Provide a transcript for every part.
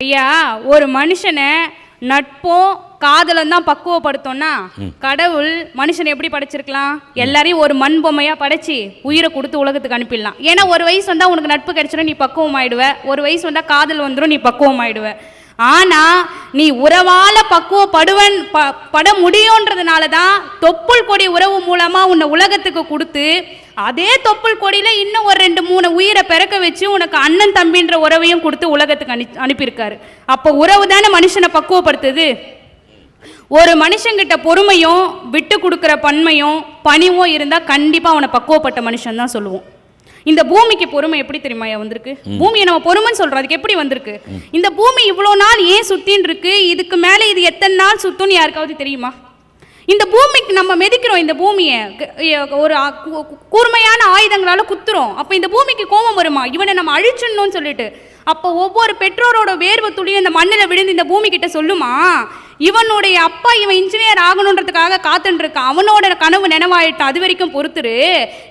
ஐயா ஒரு மனுஷனை நட்பும் காதலும் தான் பக்குவப்படுத்தோம்னா கடவுள் மனுஷனை எப்படி படைச்சிருக்கலாம்? எல்லாரையும் ஒரு மண் பொம்மையா படைச்சு உயிரை கொடுத்து உலகத்துக்கு அனுப்பிடலாம். ஏன்னா ஒரு வயசு வந்தா உனக்கு நட்பு கிடைச்சிடும் நீ பக்குவம் ஆயிடுவ ஒரு வயசு வந்தா காதல் வந்துடும் நீ பக்குவம் ஆயிடுவ ஆனா நீ உறவால பக்குவப்படுவன் ப- பட முடியுன்றதுனால தான் தொப்புள் கொடி உறவு மூலமா உன்னை உலகத்துக்கு கொடுத்து அதே தொப்புள் கொடியில இன்னும் ஒரு ரெண்டு மூணு உயிரை பிறக்க வச்சு உனக்கு அண்ணன் தம்பின்ற உறவையும் கொடுத்து உலகத்துக்கு அனு அனுப்பியிருக்காரு. அப்போ உறவு தானே மனுஷனை பக்குவப்படுத்துது? ஒரு மனுஷங்கிட்ட பொறுமையும் விட்டு கொடுக்குற பன்மையும் பணிவும் இருந்தால் கண்டிப்பாக அவனை பக்குவப்பட்ட மனுஷன் தான் சொல்லுவோம். இந்த பூமிக்கு பொறுமை எப்படி தெரியுமா வந்திருக்கு? பூமியை நம்ம பொறுமைன்னு சொல்றோம் அதுக்கு எப்படி வந்திருக்கு? இந்த பூமி இவ்வளோ நாள் ஏன் சுத்தின்னு இருக்கு? இதுக்கு மேலே இது எத்தனை நாள் சுத்தும்னு யாருக்காவது தெரியுமா? இந்த பூமிக்கு நம்ம மிதிக்கிறோம் இந்த பூமியை. ஒரு கூர்மையான ஆயுதங்களால் குத்துறோம். அப்போ இந்த பூமிக்கு கோபம் வருமா? இவனை நம்ம அழிச்சிடணும்னு சொல்லிட்டு. அப்போ ஒவ்வொரு பெற்றோரோட வேர்வை துளியும் இந்த மண்ணில் விழுந்து இந்த பூமி கிட்ட சொல்லுமா? இவனுடைய அப்பா இவன் இன்ஜினியர் ஆகணுன்றதுக்காக காத்துட்டு இருக்கான் அவனோட கனவு நினைவாயிட்டான் அது வரைக்கும் பொறுத்துரு.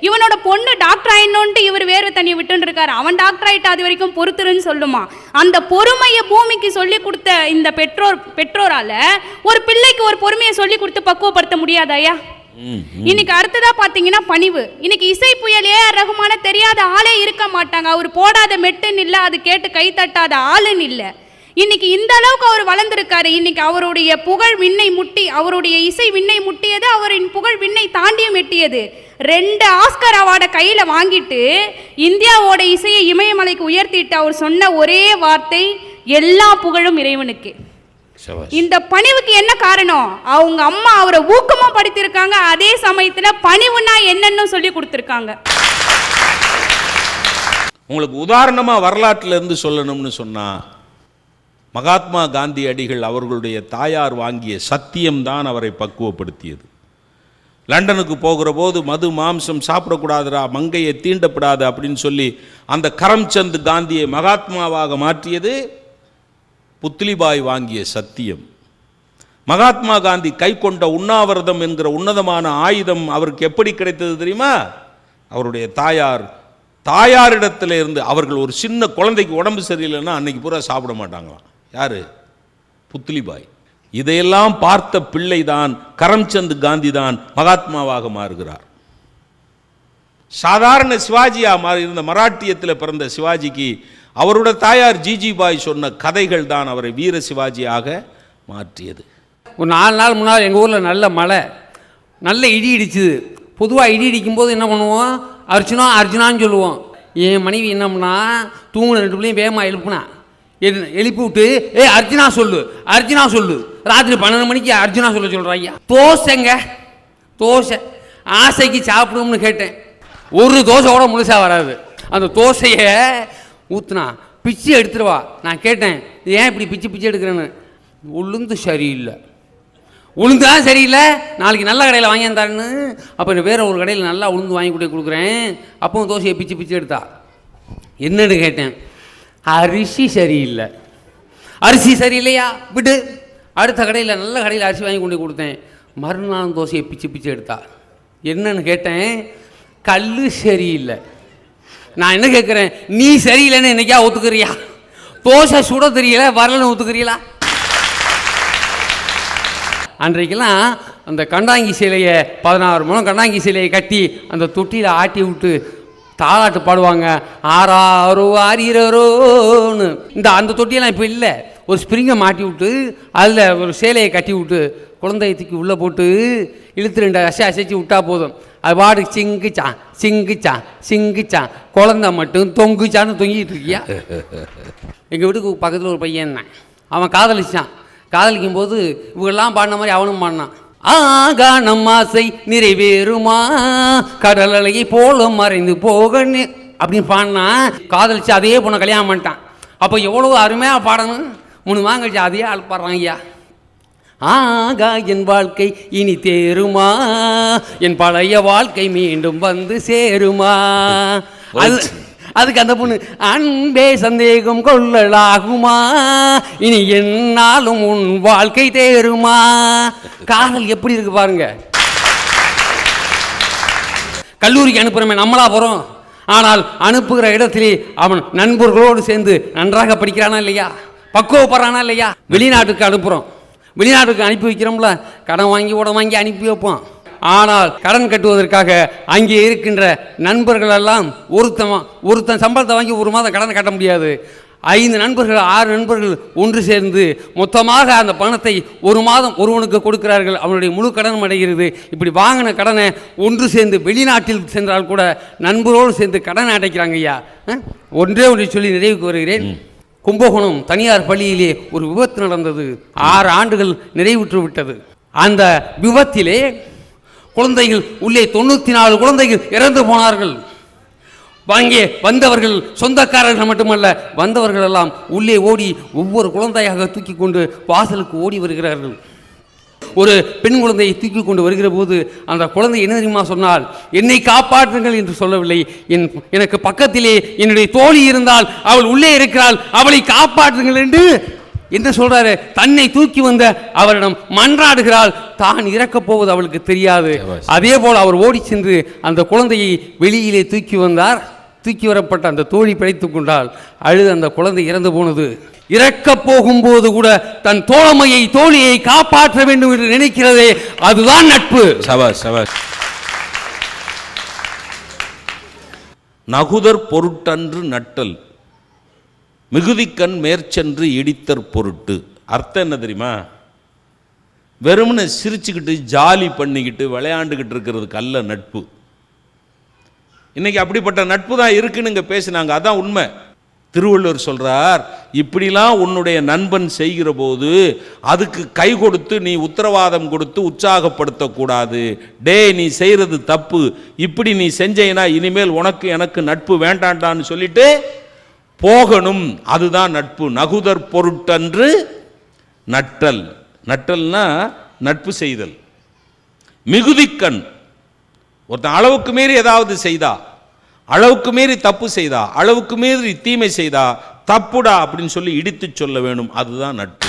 இவனோட பொண்ணு டாக்டர் ஆயிடணுன்ட்டு இவர் வேர்வை தண்ணியை விட்டுன்னு இருக்காரு அவன் டாக்டர் ஆயிட்டா அது வரைக்கும் பொறுத்துருன்னு சொல்லுமா. அந்த பொறுமையை பூமிக்கு சொல்லி கொடுத்த இந்த பெற்றோர் பெற்றோரால ஒரு பிள்ளைக்கு ஒரு பொறுமையை சொல்லி கொடுத்து பக்குவப்படுத்த முடியாதாயா இன்னைக்கு அடுத்ததா பாத்தீங்கன்னா பணிவு. இன்னைக்கு இசை புயல் ஏ ஆர் ரகுமான தெரியாத ஆளே இருக்க மாட்டாங்க. அவர் போடாத மெட்டுன்னு இல்ல அது கேட்டு கை தட்டாத ஆளுன்னு இல்ல. இன்னைக்கு இந்த அளவுக்கு அவர் வளர்ந்திருக்காரு. இன்னைக்கு அவருடைய புகழ் விண்ணை முட்டி அவருடைய இசை விண்ணை முட்டியது அவரின் புகழ் விண்ணை தாண்டியும் எட்டியது. ரெண்டு ஆஸ்கர் அவார்டை கையில வாங்கிட்டு இந்தியாவோட இசையை இமயமலைக்கு உயர்த்திட்டு அவர் சொன்ன ஒரே வார்த்தை எல்லா புகழும் இறைவனுக்கு. இந்த பணிவுக்கு என்ன காரணம்? அவங்க அம்மா அவரை ஊக்கமா படுத்திருக்காங்க அதே சமயத்துல பணிவுனா என்னன்னு சொல்லி கொடுத்திருக்காங்க. உங்களுக்கு உதாரணமா வரலாற்றுல இருந்து சொல்லணும்னு சொன்னா மகாத்மா காந்தி அடிகள் அவர்களுடைய தாயார் வாங்கிய சத்தியம்தான் அவரை பக்குவப்படுத்தியது. லண்டனுக்கு போகிற போது மது மாம்சம் சாப்பிடக்கூடாதுடா மங்கையை தீண்டப்படாது அப்படின்னு சொல்லி அந்த கரம்சந்த் காந்தியை மகாத்மாவாக மாற்றியது புத்லிபாய் வாங்கிய சத்தியம். மகாத்மா காந்தி கை கொண்ட உண்ணாவிரதம் என்கிற உன்னதமான ஆயுதம் அவருக்கு எப்படி கிடைத்தது தெரியுமா? அவருடைய தாயார் தாயாரிடத்தில் இருந்து அவர்கள் ஒரு சின்ன குழந்தைக்கு உடம்பு சரியில்லைன்னா அன்னைக்கு பூரா சாப்பிட மாட்டாங்களாம். யாரு? புத்லிபாய் இதையெல்லாம் பார்த்த பிள்ளைதான் கரம்சந்த் காந்தி தான் மகாத்மாவாக மாறுகிறார். சாதாரண சிவாஜியா மாறி இருந்த மராட்டியத்தில் பிறந்த சிவாஜிக்கு அவரோட தாயார் ஜிஜி பாய் சொன்ன கதைகள் தான் அவரை வீர சிவாஜியாக மாற்றியது. ஒரு நாலு நாள் முன்னால் எங்கள் ஊரில் நல்ல மழை. நல்ல இடி இடிச்சுது. பொதுவாக இடி இடிக்கும்போது என்ன பண்ணுவோம்? அர்ஜுனா அர்ஜுனான்னு சொல்லுவோம். என் மனைவி என்ன பண்ணா தூங்கின ரெண்டு பிள்ளையும் வேகமாக எழுப்புனா. எழுப்பி விட்டு ஏ அர்ஜுனா சொல்லு அர்ஜுனா சொல்லு. ராத்திரி பன்னெண்டு மணிக்கு அர்ஜுனா சொல்ல சொல்கிறாய்யா தோசைங்க தோசை. ஆசைக்கு சாப்பிடணும்னு கேட்டேன். ஒரு தோசை கூட முழுசாக வராது. அந்த தோசையை ஊற்றுனா பிச்சு எடுத்துருவா நான் கேட்டேன் ஏன் இப்படி பிச்சு பிச்சு எடுக்கிறேன்னு? உளுந்து சரியில்லை. உளுந்து தான் சரியில்லை? நாளைக்கு நல்ல கடையில் வாங்கி தரேன்னு. அப்போ வேறு ஒரு கடையில் நல்லா உளுந்து வாங்கி கொடுக்க கொடுக்குறேன். அப்பவும் தோசையை பிச்சு பிச்சு எடுத்தா. என்னன்னு கேட்டேன். அரிசி சரியில்லை. அரிசி சரியில்லையா? விடு. அடுத்த கடையில் நல்ல கடையில் அரிசி வாங்கி கொண்டு கொடுத்தேன். மறுநாள் தோசையை பிச்சு பிச்சு எடுத்தா. என்னன்னு கேட்டேன். கல் சரியில்லை. நான் என்ன கேட்குறேன் நீ சரியில்லைன்னு என்னைக்கா ஒத்துக்கிறியா? தோசை சுட தெரியல வரலன்னு ஒத்துக்கிறீங்களா அன்றைக்கெல்லாம் அந்த கண்டாங்கி சிலையை பதினாறு மூலம் கண்டாங்கி சிலையை கட்டி அந்த தொட்டியில் ஆட்டி விட்டு தாலாட்டு பாடுவாங்க. ஆறாரோ ஆறீரோன்னு இந்த அந்த தொட்டியெல்லாம் இப்போ இல்லை. ஒரு ஸ்ப்ரிங்கை மாட்டி விட்டு அதில் ஒரு சேலையை கட்டி விட்டு குழந்தைய தூக்கி உள்ளே போட்டு இழுத்து ரெண்டு அசை அசைச்சு விட்டா போதும். அது பாடு சிங்குச்சான் சிங்குச்சான் சிங்குச்சான் குழந்தை மட்டும் தொங்குச்சான்னு தொங்கிட்டு இருக்கியா? எங்கள் வீட்டுக்கு பக்கத்தில் ஒரு பையன் தான் அவன் காதலிச்சான். காதலிக்கும் போது இவங்கெல்லாம் பாடின மாதிரி அவனும் பாடினான். ஆகாணம் ஆசை நிறைவேறுமா? கடல் அலையை போல மறைந்து போக நி- அப்படின்னு பாடினா காதலிச்சு அதே பொண்ணை கல்யாணம் பண்ணிட்டான். அப்போ எவ்வளோ அருமையாக பாடணும். மூணு மாதம் கழிச்சு அதே ஆள் பாடுறான் ஐயா. ஆகா என் வாழ்க்கை இனி தேருமா என் பழைய வாழ்க்கை மீண்டும் வந்து சேருமா? அது அதுக்கு அந்த பொண்ணு அன்பே சந்தேகம் கொள்ளலாகுமா? இனி என்னாலும் உன் வாழ்க்கை தேருமா? காதல் எப்படி இருக்கு பாருங்க. கல்லூரிக்கு அனுப்புறமே நம்மளா போறோம். ஆனால் அனுப்புகிற இடத்திலே அவன் நண்பர்களோடு சேர்ந்து நன்றாக படிக்கிறானா இல்லையா? பக்குவப்படுறானா இல்லையா? வெளிநாட்டுக்கு அனுப்புகிறோம் வெளிநாட்டுக்கு அனுப்பி வைக்கிறோம்ல. கடன் வாங்கி உடம் வாங்கி அனுப்பி வைப்போம். ஆனால் கடன் கட்டுவதற்காக அங்கே இருக்கின்ற நண்பர்கள் எல்லாம் ஒருத்தன் ஒருத்தன் சம்பளத்தை வாங்கி ஒரு மாதம் கடன் கட்ட முடியாது. ஐந்து நண்பர்கள் ஆறு நண்பர்கள் ஒன்று சேர்ந்து மொத்தமாக அந்த பணத்தை ஒரு மாதம் ஒருவனுக்கு கொடுக்கிறார்கள். அவனுடைய முழு கடனும் அடைகிறது. இப்படி வாங்கின கடனை ஒன்று சேர்ந்து வெளிநாட்டில் சென்றால் கூட நண்பரோடு சேர்ந்து கடன் அடைக்கிறாங்க ஐயா? ஒன்றே ஒன்றை சொல்லி நிறைவுக்கு வருகிறேன். கும்பகோணம் தனியார் பள்ளியிலே ஒரு விபத்து நடந்தது. ஆறு ஆண்டுகள் நிறைவுற்று விட்டது. அந்த விபத்திலே குழந்தைகள் உள்ளே தொண்ணூற்றி நாலு குழந்தைகள் இறந்து போனார்கள். வாங்கே வந்தவர்கள் சொந்தக்காரர்கள் மட்டுமல்ல வந்தவர்கள் எல்லாம் உள்ளே ஓடி ஒவ்வொரு குழந்தையாக தூக்கி கொண்டு வாசலுக்கு ஓடி வருகிறார்கள். ஒரு பெண் குழந்தையை தூக்கி கொண்டு வருகிற போது அந்த குழந்தை என்ன தெரியுமா சொன்னால் என்னை காப்பாற்றுங்கள் என்று சொல்லவில்லை. என் எனக்கு பக்கத்திலே என்னுடைய தோழி இருந்தால் அவள் உள்ளே இருக்கிறாள் அவளை காப்பாற்றுங்கள் என்று என்ன சொல்றாரு. தன்னை தூக்கி வந்த அவரிடம் மன்றாடுகிறாள். தான் இறக்கப் போவது அவளுக்கு தெரியாது. அதே போல் அவர் ஓடி சென்று அந்த குழந்தையை வெளியிலே தூக்கி வந்தார். தூக்கி வரப்பட்ட அந்த தோழி பிழைத்துக் கொண்டால் அழுது அந்த குழந்தை இறந்து போனது. இறக்கப் போகும்போது கூட தன் தோழமையை தோழியை காப்பாற்ற வேண்டும் என்று நினைக்கிறதே அதுதான் நட்பு. சபாஷ் சபாஷ். நகுதர் பொருட்டன்று நட்டல். மிகுதிக்கண் மேற்சென்று இடித்தற் பொருட்டு. அர்த்தம் என்ன தெரியுமா? வெறுமனை சிரிச்சுக்கிட்டு ஜாலி பண்ணிக்கிட்டு விளையாண்டுக்கிட்டு இருக்கிறது கல்ல நட்பு. இன்னைக்கு அப்படிப்பட்ட நட்பு தான் இருக்குன்னு இங்கே பேசினாங்க. அதான் உண்மை. திருவள்ளுவர் சொல்கிறார் இப்படிலாம் உன்னுடைய நண்பன் செய்கிற போது அதுக்கு கை கொடுத்து நீ உத்தரவாதம் கொடுத்து உற்சாகப்படுத்தக்கூடாது. டேய் நீ செய்கிறது தப்பு. இப்படி நீ செஞ்சேனா இனிமேல் உனக்கு எனக்கு நட்பு வேண்டாண்டான்னு சொல்லிட்டு போகணும். அதுதான் நட்பு. நகுதர் பொருட்டன்று நட்டல். நட்டல்னா நட்பு செய்தல். மிகுதிக்கண் ஒருத்தன் அளவுக்கு மீறி ஏதாவது செய்தா அளவுக்கு மீறி தப்பு செய்தா அளவுக்கு மீறி தீமை செய்தா தப்புடா அப்படின்னு சொல்லி இடித்து சொல்ல வேணும். அதுதான் நட்பு.